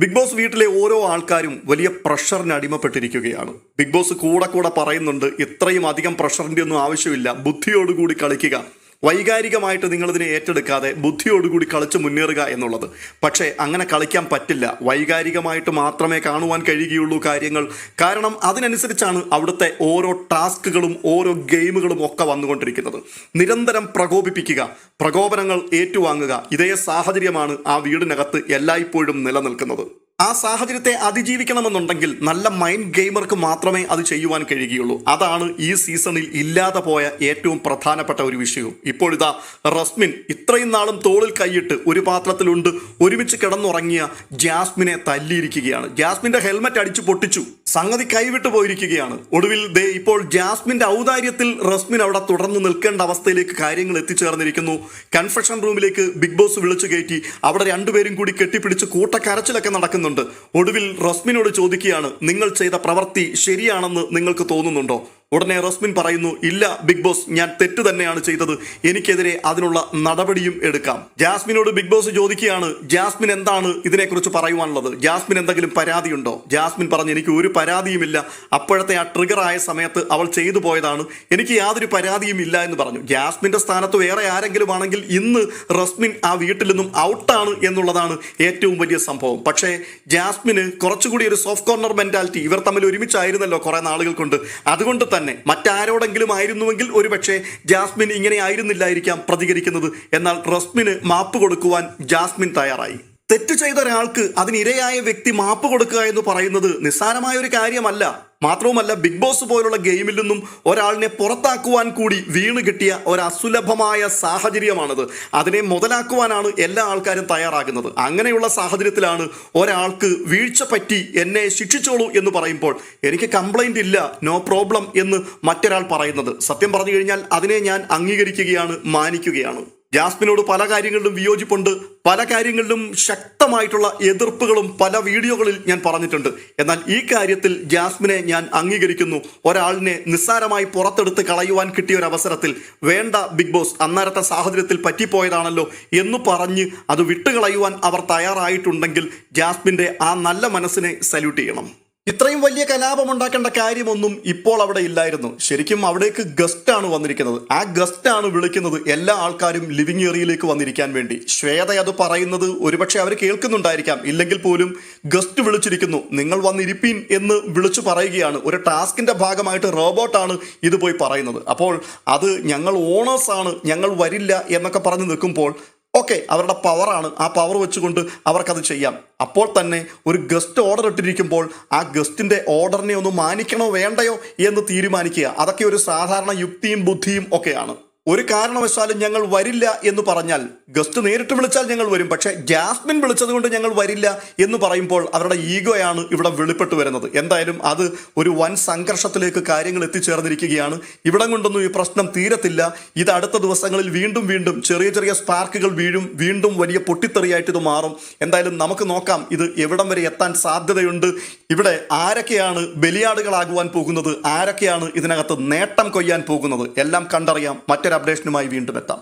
Big boss വീട്ടിലെ ഓരോ ആൾക്കാരും വലിയ പ്രഷറിന് അടിമപ്പെട്ടിരിക്കുകയാണ്. ബിഗ് ബോസ് കൂടെ കൂടെ പറയുന്നുണ്ട് ഇത്രയും അധികം പ്രഷറിന്റെ ഒന്നും ആവശ്യമില്ല ബുദ്ധിയോടുകൂടി കളിക്കുക. വൈകാരികമായിട്ട് നിങ്ങളിതിനെ ഏറ്റെടുക്കാതെ ബുദ്ധിയോടുകൂടി കളിച്ച് മുന്നേറുക എന്നുള്ളത്. പക്ഷേ അങ്ങനെ കളിക്കാൻ പറ്റില്ല. വൈകാരികമായിട്ട് മാത്രമേ കാണുവാൻ കഴിയുകയുള്ളൂ കാര്യങ്ങൾ. കാരണം അതിനനുസരിച്ചാണ് അവിടുത്തെ ഓരോ ടാസ്കുകളും ഓരോ ഗെയിമുകളും ഒക്കെ വന്നുകൊണ്ടിരിക്കുന്നത്. നിരന്തരം പ്രകോപിപ്പിക്കുക പ്രകോപനങ്ങൾ ഏറ്റുവാങ്ങുക ഇതേ സാഹചര്യമാണ് ആ വീടിനകത്ത് എല്ലായ്പ്പോഴും നിലനിൽക്കുന്നത്. ആ സാഹചര്യത്തെ അതിജീവിക്കണമെന്നുണ്ടെങ്കിൽ നല്ല മൈൻഡ് ഗെയിമർക്ക് മാത്രമേ അത് ചെയ്യുവാൻ കഴിയുകയുള്ളൂ. അതാണ് ഈ സീസണിൽ ഇല്ലാതെ പോയ ഏറ്റവും പ്രധാനപ്പെട്ട ഒരു വിഷയവും. ഇപ്പോഴിതാ റസ്മിൻ ഇത്രയും നാളും തോളിൽ കൈയിട്ട് ഒരു പാത്രത്തിലുണ്ട് ഒരുമിച്ച് കിടന്നുറങ്ങിയ ജാസ്മിനെ തല്ലിയിരിക്കുകയാണ്. ജാസ്മിന്റെ ഹെൽമെറ്റ് അടിച്ചു പൊട്ടിച്ചു സംഗതി കൈവിട്ടു പോയിരിക്കുകയാണ്. ഒടുവിൽ ദേ ഇപ്പോൾ ജാസ്മിന്റെ ഔദാര്യത്തിൽ റസ്മിൻ അവിടെ തുടർന്ന് നിൽക്കേണ്ട അവസ്ഥയിലേക്ക് കാര്യങ്ങൾ എത്തിച്ചേർന്നിരിക്കുന്നു. കൺഫെക്ഷൻ റൂമിലേക്ക് ബിഗ് ബോസ് വിളിച്ചു കയറ്റി അവിടെ രണ്ടുപേരും കൂടി കെട്ടിപ്പിടിച്ച് കൂട്ടക്കരച്ചിലൊക്കെ നടക്കുന്നുണ്ട് ഒടുവിൽ റസ്മിനോട് ചോദിക്കുകയാണ് നിങ്ങൾ ചെയ്ത പ്രവൃത്തി ശരിയാണെന്ന് നിങ്ങൾക്ക് തോന്നുന്നുണ്ടോ? ഉടനെ റസ്മിൻ പറയുന്നു ഇല്ല ബിഗ് ബോസ് ഞാൻ തെറ്റ് തന്നെയാണ് ചെയ്തത്. എനിക്കെതിരെ അതിനുള്ള നടപടിയും എടുക്കാം. ജാസ്മിനോട് ബിഗ് ബോസ് ചോദിക്കുകയാണ് ജാസ്മിൻ എന്താണ് ഇതിനെക്കുറിച്ച് പറയുവാനുള്ളത്? ജാസ്മിൻ എന്തെങ്കിലും പരാതിയുണ്ടോ? ജാസ്മിൻ പറഞ്ഞു എനിക്ക് ഒരു പരാതിയുമില്ല. അപ്പോഴത്തെ ആ ട്രിഗർ ആയ സമയത്ത് അവൾ ചെയ്തു പോയതാണ്. എനിക്ക് യാതൊരു പരാതിയും ഇല്ല എന്ന് പറഞ്ഞു. ജാസ്മിന്റെ സ്ഥാനത്ത് വേറെ ആരെങ്കിലും ആണെങ്കിൽ ഇന്ന് റസ്മിൻ ആ വീട്ടിൽ നിന്നും ഔട്ടാണ് എന്നുള്ളതാണ് ഏറ്റവും വലിയ സംഭവം. പക്ഷേ ജാസ്മിന് കുറച്ചുകൂടി ഒരു സോഫ്റ്റ് കോർണർ മെന്റാലിറ്റി ഇവർ തമ്മിൽ ഒരുമിച്ചായിരുന്നല്ലോ കുറെ നാളുകൾ കൊണ്ട് അതുകൊണ്ട് തന്നെ. മറ്റാരോടെങ്കിലും ആയിരുന്നുവെങ്കിൽ ഒരുപക്ഷെ ജാസ്മിൻ ഇങ്ങനെ ആയിരുന്നില്ലായിരിക്കാം പ്രതികരിക്കുന്നത്. എന്നാൽ റസ്മിന് മാപ്പ് കൊടുക്കുവാൻ ജാസ്മിൻ തയ്യാറായി. തെറ്റ് ചെയ്ത ഒരാൾക്ക് അതിനിരയായ വ്യക്തി മാപ്പ് കൊടുക്കുക എന്ന് പറയുന്നത് നിസ്സാരമായ ഒരു കാര്യമല്ല. മാത്രവുമല്ല ബിഗ് ബോസ് പോലുള്ള ഗെയിമിൽ നിന്നും ഒരാളിനെ പുറത്താക്കുവാൻ കൂടി വീണ് കിട്ടിയ ഒരു അസുലഭമായ സാഹചര്യമാണത്. അതിനെ മുതലാക്കുവാനാണ് എല്ലാ ആൾക്കാരും തയ്യാറാകുന്നത്. അങ്ങനെയുള്ള സാഹചര്യത്തിലാണ് ഒരാൾക്ക് വീഴ്ച പറ്റി എന്നെ ശിക്ഷിച്ചോളൂ എന്ന് പറയുമ്പോൾ എനിക്ക് കംപ്ലൈന്റ് ഇല്ല നോ പ്രോബ്ലം എന്ന് മറ്റൊരാൾ പറയുന്നത്. സത്യം പറഞ്ഞു കഴിഞ്ഞാൽ അതിനെ ഞാൻ അംഗീകരിക്കുകയാണ് മാനിക്കുകയാണ്. ജാസ്മിനോട് പല കാര്യങ്ങളിലും വിയോജിപ്പുണ്ട്. പല കാര്യങ്ങളിലും ശക്തമായിട്ടുള്ള എതിർപ്പുകളും പല വീഡിയോകളിൽ ഞാൻ പറഞ്ഞിട്ടുണ്ട്. എന്നാൽ ഈ കാര്യത്തിൽ ജാസ്മിനെ ഞാൻ അംഗീകരിക്കുന്നു. ഒരാളിനെ നിസ്സാരമായി പുറത്തെടുത്ത് കളയുവാൻ കിട്ടിയ ഒരു അവസരത്തിൽ വേണ്ട ബിഗ് ബോസ് അന്നേരത്തെ സാഹചര്യത്തിൽ പറ്റിപ്പോയതാണല്ലോ എന്ന് പറഞ്ഞ് അത് വിട്ടുകളയുവാൻ അവർ തയ്യാറായിട്ടുണ്ടെങ്കിൽ ജാസ്മിന്റെ ആ നല്ല മനസ്സിനെ സല്യൂട്ട് ചെയ്യണം. ഇത്രയും വലിയ കലാപം ഉണ്ടാക്കേണ്ട കാര്യമൊന്നും ഇപ്പോൾ അവിടെ ഇല്ലായിരുന്നു. ശരിക്കും അവിടേക്ക് ഗസ്റ്റ് ആണ് വന്നിരിക്കുന്നത്. ആ ഗസ്റ്റ് ആണ് വിളിക്കുന്നത് എല്ലാ ആൾക്കാരും ലിവിംഗ് ഏരിയയിലേക്ക് വന്നിരിക്കാൻ വേണ്ടി. ശ്വേത അത് പറയുന്നത് ഒരുപക്ഷെ അവർ കേൾക്കുന്നുണ്ടായിരിക്കാം. ഇല്ലെങ്കിൽ പോലും ഗസ്റ്റ് വിളിച്ചിരിക്കുന്നു. നിങ്ങൾ വന്നിരിപ്പീൻ എന്ന് വിളിച്ചു പറയുകയാണ്. ഒരു ടാസ്കിന്റെ ഭാഗമായിട്ട് റോബോട്ടാണ് ഇത് പോയി പറയുന്നത്. അപ്പോൾ അത് ഞങ്ങൾ ഓണേഴ്സാണ് ഞങ്ങൾ വരില്ല എന്നൊക്കെ പറഞ്ഞു നിൽക്കുമ്പോൾ ഓക്കെ അവരുടെ പവറാണ് ആ പവർ വെച്ചുകൊണ്ട് അവർക്കത് ചെയ്യാം. അപ്പോൾ തന്നെ ഒരു ഗസ്റ്റ് ഓർഡർ ഇട്ടിരിക്കുമ്പോൾ ആ ഗസ്റ്റിന്റെ ഓർഡറിനെ ഒന്ന് മാനിക്കണോ വേണ്ടയോ എന്ന് തീരുമാനിക്കുക. അതൊക്കെ ഒരു സാധാരണ യുക്തിയും ബുദ്ധിയും ഒക്കെയാണ്. ഒരു കാരണവശാലും ഞങ്ങൾ വരില്ല എന്ന് പറഞ്ഞാൽ ഗസ്റ്റ് നേരിട്ട് വിളിച്ചാൽ ഞങ്ങൾ വരും പക്ഷേ ജാസ്മിൻ വിളിച്ചത് കൊണ്ട് ഞങ്ങൾ വരില്ല എന്ന് പറയുമ്പോൾ അവരുടെ ഈഗോയാണ് ഇവിടെ വെളിപ്പെട്ട് വരുന്നത്. എന്തായാലും അത് ഒരു വൻ സംഘർഷത്തിലേക്ക് കാര്യങ്ങൾ എത്തിച്ചേർന്നിരിക്കുകയാണ്. ഇവിടം കൊണ്ടൊന്നും ഈ പ്രശ്നം തീരത്തില്ല. ഇത് അടുത്ത ദിവസങ്ങളിൽ വീണ്ടും വീണ്ടും ചെറിയ ചെറിയ സ്പാർക്കുകൾ വീഴും വീണ്ടും വലിയ പൊട്ടിത്തെറിയായിട്ട് ഇത് മാറും. എന്തായാലും നമുക്ക് നോക്കാം ഇത് എവിടം വരെ എത്താൻ സാധ്യതയുണ്ട്. ഇവിടെ ആരൊക്കെയാണ് ബലിയാടുകളാകുവാൻ പോകുന്നത്? ആരൊക്കെയാണ് ഇതിനകത്ത് നേട്ടം കൊയ്യാൻ പോകുന്നത്? എല്ലാം കണ്ടറിയാം. മറ്റൊരു അപ്ഡേഷനുമായി വീണ്ടും എത്താം.